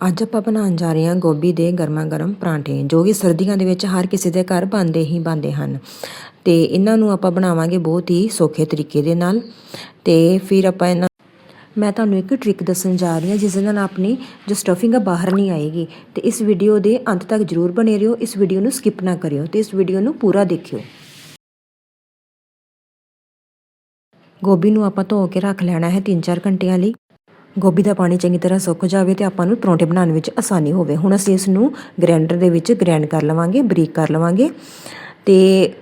ਅੱਜ ਆਪਾਂ ਬਣਾਉਣ ਜਾ ਰਹੇ ਹਾਂ ਗੋਭੀ ਦੇ ਗਰਮਾ ਗਰਮ ਪਰਾਂਠੇ, ਜੋ ਕਿ ਸਰਦੀਆਂ ਦੇ ਵਿੱਚ ਹਰ ਕਿਸੇ ਦੇ ਘਰ ਬਣਦੇ ਹੀ ਬਣਦੇ ਹਨ। ਤੇ ਇਹਨਾਂ ਨੂੰ ਆਪਾਂ ਬਣਾਵਾਂਗੇ ਬਹੁਤ ਹੀ ਸੌਖੇ ਤਰੀਕੇ ਦੇ ਨਾਲ। ਤੇ ਫਿਰ ਆਪਾਂ ਇਹਨਾਂ ਮੈਂ ਤੁਹਾਨੂੰ ਇੱਕ ਟ੍ਰਿਕ ਦੱਸਣ ਜਾ ਰਹੀ ਹਾਂ, ਜਿਸ ਨਾਲ ਆਪਣੀ ਜੋ ਸਟਫਿੰਗ ਆ ਬਾਹਰ ਨਹੀਂ ਆਏਗੀ। ਤੇ ਇਸ ਵੀਡੀਓ ਦੇ ਅੰਤ ਤੱਕ ਜਰੂਰ ਬਣੇ ਰਹੋ, ਇਸ ਵੀਡੀਓ ਨੂੰ ਸਕਿਪ ਨਾ ਕਰਿਓ ਤੇ ਇਸ ਵੀਡੀਓ ਨੂੰ ਪੂਰਾ ਦੇਖਿਓ। ਗੋਭੀ ਨੂੰ ਆਪਾਂ ਧੋ ਕੇ ਰੱਖ ਲੈਣਾ ਹੈ 3-4 ਘੰਟਿਆਂ ਲਈ। ਗੋਭੀ ਦਾ ਪਾਣੀ ਚੰਗੀ ਤਰ੍ਹਾਂ ਸੁੱਕ ਜਾਵੇ ਤੇ ਆਪਾਂ ਨੂੰ ਪਰੌਂਠੇ ਬਣਾਉਣ ਵਿੱਚ ਆਸਾਨੀ ਹੋਵੇ। ਹੁਣ ਅਸੀਂ ਇਸ ਨੂੰ ਗ੍ਰਾਈਂਡਰ ਦੇ ਵਿੱਚ ਗ੍ਰਾਈਂਡ ਕਰ ਲਵਾਂਗੇ, ਬਰੀਕ ਕਰ ਲਵਾਂਗੇ ਤੇ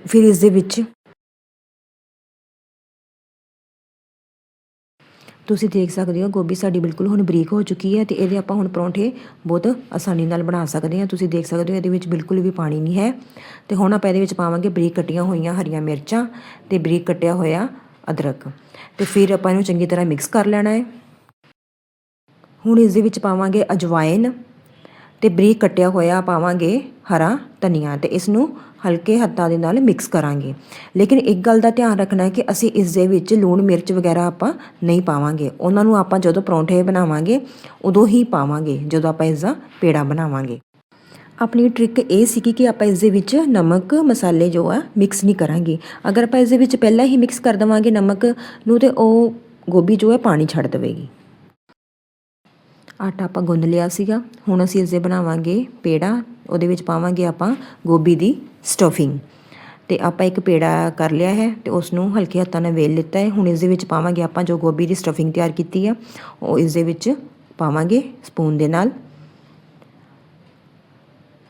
ਫਿਰ ਇਸ ਦੇ ਵਿੱਚ ਤੁਸੀਂ ਦੇਖ ਸਕਦੇ ਹੋ ਗੋਭੀ ਸਾਡੀ ਬਿਲਕੁਲ ਹੁਣ ਬਰੀਕ ਹੋ ਚੁੱਕੀ ਹੈ ਤੇ ਇਹਦੇ ਆਪਾਂ ਹੁਣ ਪਰੌਂਠੇ ਬਹੁਤ ਆਸਾਨੀ ਨਾਲ ਬਣਾ ਸਕਦੇ ਹਾਂ। ਤੁਸੀਂ ਦੇਖ ਸਕਦੇ ਹੋ ਇਹਦੇ ਵਿੱਚ ਬਿਲਕੁਲ ਵੀ ਪਾਣੀ ਨਹੀਂ ਹੈ ਤੇ ਹੁਣ ਆਪਾਂ ਇਹਦੇ ਵਿੱਚ ਪਾਵਾਂਗੇ ਬਰੀਕ ਕੱਟੀਆਂ ਹੋਈਆਂ ਹਰੀਆਂ ਮਿਰਚਾਂ ਤੇ ਬਰੀਕ ਕੱਟਿਆ ਹੋਇਆ ਅਦਰਕ ਤੇ ਫਿਰ ਆਪਾਂ ਇਹਨੂੰ ਚੰਗੀ ਤਰ੍ਹਾਂ ਮਿਕਸ ਕਰ ਲੈਣਾ ਹੈ। ਹੁਣ ਇਸ ਦੇ ਵਿੱਚ ਪਾਵਾਂਗੇ ਅਜਵਾਇਨ ਤੇ ਬਰੀਕ ਕੱਟਿਆ ਹੋਇਆ ਪਾਵਾਂਗੇ ਹਰਾ ਧਨੀਆ ਤੇ ਇਸ ਨੂੰ ਹਲਕੇ ਹੱਥਾਂ ਦੇ ਨਾਲ ਮਿਕਸ ਕਰਾਂਗੇ। ਲੇਕਿਨ ਇੱਕ ਗੱਲ ਦਾ ਧਿਆਨ ਰੱਖਣਾ ਹੈ ਕਿ ਅਸੀਂ ਇਸ ਦੇ ਵਿੱਚ ਲੂਣ, ਮਿਰਚ ਵਗੈਰਾ ਆਪਾਂ ਨਹੀਂ ਪਾਵਾਂਗੇ। ਉਹਨਾਂ ਨੂੰ ਆਪਾਂ ਜਦੋਂ ਪਰੌਂਠੇ ਬਣਾਵਾਂਗੇ, ਉਦੋਂ ਹੀ ਪਾਵਾਂਗੇ, ਜਦੋਂ ਆਪਾਂ ਇਸ ਦਾ ਪੇੜਾ ਬਣਾਵਾਂਗੇ। ਆਪਣੀ ਟ੍ਰਿਕ ਇਹ ਸੀ ਕਿ ਆਪਾਂ ਇਸ ਦੇ ਵਿੱਚ ਨਮਕ ਮਸਾਲੇ ਜੋ ਆ ਮਿਕਸ ਨਹੀਂ ਕਰਾਂਗੇ। ਅਗਰ ਆਪਾਂ ਇਸ ਦੇ ਵਿੱਚ ਪਹਿਲਾਂ ਹੀ ਮਿਕਸ ਕਰ ਦਵਾਂਗੇ ਨਮਕ ਨੂੰ ਤੇ ਉਹ ਗੋਭੀ ਜੋ ਹੈ ਪਾਣੀ ਛੱਡ ਦੇਵੇਗੀ। ਆਟਾ ਆਪਾਂ ਗੁੰਨ ਲਿਆ ਸੀਗਾ। ਹੁਣ ਅਸੀਂ ਇਸ ਦੇ ਬਣਾਵਾਂਗੇ ਪੇੜਾ, ਉਹਦੇ ਵਿੱਚ ਪਾਵਾਂਗੇ ਆਪਾਂ ਗੋਭੀ ਦੀ ਸਟਫਿੰਗ ਤੇ ਆਪਾਂ ਇੱਕ ਪੇੜਾ ਕਰ ਲਿਆ ਹੈ ਤੇ ਉਸ ਨੂੰ ਹਲਕੇ ਹੱਥਾਂ ਨਾਲ ਵੇਲ ਲਿੱਤਾ ਹੈ। ਹੁਣ ਇਸ ਦੇ ਵਿੱਚ ਪਾਵਾਂਗੇ ਆਪਾਂ ਜੋ ਗੋਭੀ ਦੀ ਸਟਫਿੰਗ ਤਿਆਰ ਕੀਤੀ ਆ, ਉਹ ਇਸ ਦੇ ਵਿੱਚ ਪਾਵਾਂਗੇ ਸਪੂਨ ਦੇ ਨਾਲ।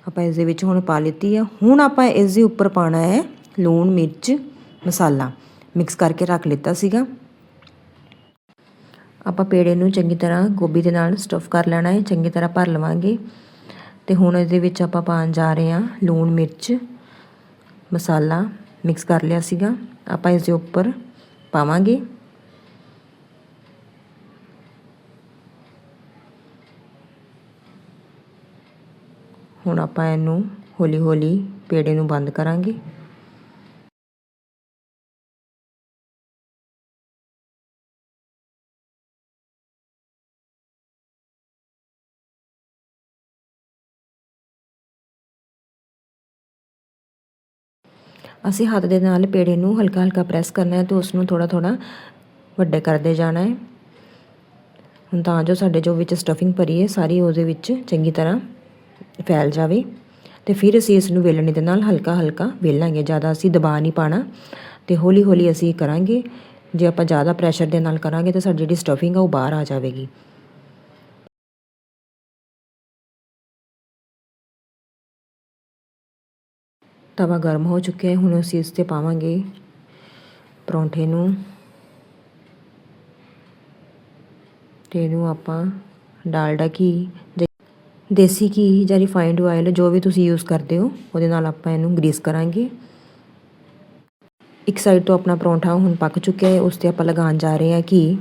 ਆਪਾਂ ਇਸ ਦੇ ਵਿੱਚ ਹੁਣ ਪਾ ਲਿੱਤੀ ਆ। ਹੁਣ ਆਪਾਂ ਇਸ ਦੇ ਉੱਪਰ ਪਾਣਾ ਹੈ ਲੂਣ, ਮਿਰਚ, ਮਸਾਲਾ। ਮਿਕਸ ਕਰਕੇ ਰੱਖ ਲਿੱਤਾ ਸੀਗਾ। ਆਪਾਂ ਪੇੜੇ ਨੂੰ ਚੰਗੀ ਤਰ੍ਹਾਂ ਗੋਭੀ ਦੇ ਨਾਲ ਸਟਫ ਕਰ ਲੈਣਾ ਹੈ, ਚੰਗੀ ਤਰ੍ਹਾਂ ਭਰ ਲਵਾਂਗੇ। ਤੇ ਹੁਣ ਇਹਦੇ ਵਿੱਚ ਆਪਾਂ ਪਾਣ ਜਾ ਰਹੇ ਹਾਂ ਲੂਣ, ਮਿਰਚ, ਮਸਾਲਾ ਮਿਕਸ ਕਰ ਲਿਆ ਸੀਗਾ। ਆਪਾਂ ਇਸ ਦੇ ਉੱਪਰ ਪਾਵਾਂਗੇ। ਹੁਣ ਆਪਾਂ ਇਹਨੂੰ ਹੌਲੀ ਹੌਲੀ ਪੇੜੇ ਨੂੰ ਬੰਦ ਕਰਾਂਗੇ। ਅਸੀਂ ਹੱਥ ਦੇ ਨਾਲ ਪੇੜੇ ਨੂੰ ਹਲਕਾ ਹਲਕਾ ਪ੍ਰੈਸ ਕਰਨਾ ਹੈ ਤੇ ਉਸ ਨੂੰ ਥੋੜਾ ਥੋੜਾ ਵੱਡੇ ਕਰਦੇ ਜਾਣਾ ਹੈ। ਹੁਣ ਤਾਂ ਜੋ ਸਾਡੇ ਜੋ ਵਿੱਚ ਸਟਫਿੰਗ ਭਰੀ ਹੈ, ਸਾਰੀ ਉਹਦੇ ਵਿੱਚ ਚੰਗੀ ਤਰ੍ਹਾਂ ਫੈਲ ਜਾਵੇ ਤੇ ਫਿਰ ਅਸੀਂ ਇਸ ਨੂੰ ਵੇਲਣੇ ਦੇ ਨਾਲ ਹਲਕਾ ਹਲਕਾ ਵੇਲਾਂਗੇ, ਜ਼ਿਆਦਾ ਅਸੀਂ ਦਬਾ ਨਹੀਂ ਪਾਣਾ ਤੇ ਹੌਲੀ ਹੌਲੀ ਅਸੀਂ ਕਰਾਂਗੇ। ਜੇ ਆਪਾਂ ਜ਼ਿਆਦਾ ਪ੍ਰੈਸ਼ਰ ਦੇ ਨਾਲ ਕਰਾਂਗੇ ਤਾਂ ਸਾਡੀ ਜਿਹੜੀ ਸਟਫਿੰਗ ਆ ਉਹ ਬਾਹਰ ਆ ਜਾਵੇਗੀ। ਤਵਾ ਗਰਮ ਹੋ ਚੁੱਕਿਆ ਹੈ। ਹੁਣ ਅਸੀਂ ਇਸ ਤੇ ਪਾਵਾਂਗੇ ਪਰੌਂਠੇ ਨੂੰ। ਤੇ ਇਹਨੂੰ ਆਪਾਂ ਡਾਲਡਾ ਘੀ ਦੇਸੀ ਘੀ ਜਾਂ ਰਿਫਾਈਨਡ ਆਇਲ ਜੋ ਵੀ ਤੁਸੀਂ ਯੂਜ਼ ਕਰਦੇ ਹੋ, ਉਹਦੇ ਨਾਲ ਆਪਾਂ ਇਹਨੂੰ ਗਰੀਸ ਕਰਾਂਗੇ। ਇੱਕ ਸਾਈਡ ਤੋਂ ਆਪਣਾ ਪਰੌਂਠਾ ਹੁਣ ਪੱਕ ਚੁੱਕਿਆ ਹੈ, ਉਸ ਤੇ ਆਪਾਂ ਲਗਾਉਣ ਜਾ ਰਹੇ ਹਾਂ ਘੀ।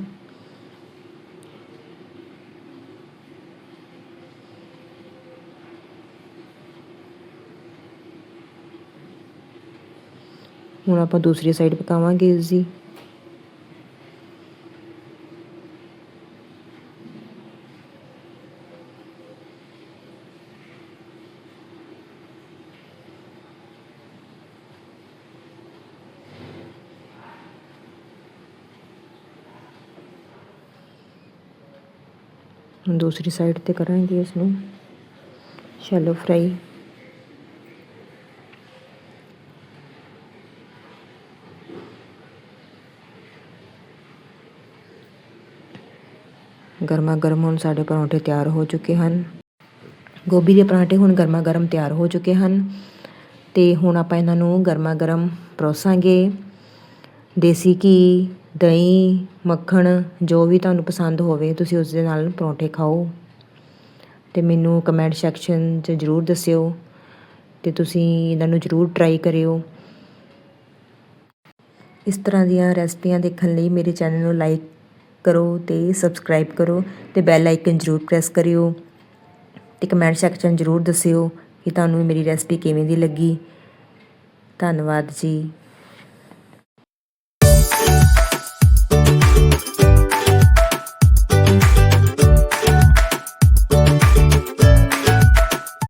ਹੁਣ ਆਪਾਂ ਦੂਸਰੀ ਸਾਈਡ ਪਕਾਵਾਂਗੇ ਇਸ ਦੀ ਦੂਸਰੀ ਸਾਈਡ ਤੇ ਕਰਾਂਗੇ ਇਸ ਨੂੰ ਸ਼ੈਲੋ ਫਰਾਈ ਗਰਮਾ ਗਰਮ ਹੁਣ ਸਾਡੇ ਪਰੌਂਠੇ ਤਿਆਰ ਹੋ ਚੁੱਕੇ ਹਨ। ਗੋਭੀ ਦੇ ਪਰਾਂਠੇ ਹੁਣ ਗਰਮਾ ਗਰਮ ਤਿਆਰ ਹੋ ਚੁੱਕੇ ਹਨ ਤੇ ਹੁਣ ਆਪਾਂ ਇਹਨਾਂ ਨੂੰ ਗਰਮਾ ਗਰਮ ਪਰੋਸਾਂਗੇ। ਦੇਸੀ ਘੀ, ਦਹੀਂ, ਮੱਖਣ, ਜੋ ਵੀ ਤੁਹਾਨੂੰ ਪਸੰਦ ਹੋਵੇ ਤੁਸੀਂ ਉਸ ਦੇ ਨਾਲ ਪਰੌਂਠੇ ਖਾਓ। ਤੇ ਮੈਨੂੰ ਕਮੈਂਟ ਸੈਕਸ਼ਨ 'ਚ ਜਰੂਰ ਦੱਸਿਓ ਤੇ ਤੁਸੀਂ ਇਹਨਾਂ ਨੂੰ ਜਰੂਰ ਟਰਾਈ ਕਰਿਓ। ਇਸ ਤਰ੍ਹਾਂ ਦੀਆਂ ਰੈਸਪੀਆਂ ਦੇਖਣ ਲਈ ਮੇਰੇ ਚੈਨਲ ਨੂੰ ਲਾਈਕ ਕਰੋ ਤੇ ਸਬਸਕ੍ਰਾਈਬ ਕਰੋ ਤੇ ਬੈਲ ਆਈਕਨ ਜਰੂਰ ਪ੍ਰੈਸ ਕਰਿਓ ਤੇ ਕਮੈਂਟ ਸੈਕਸ਼ਨ ਜਰੂਰ ਦੱਸਿਓ ਕਿ ਤੁਹਾਨੂੰ ਮੇਰੀ ਰੈਸਪੀ ਕਿਵੇਂ ਦੀ ਲੱਗੀ। ਧੰਨਵਾਦ ਜੀ।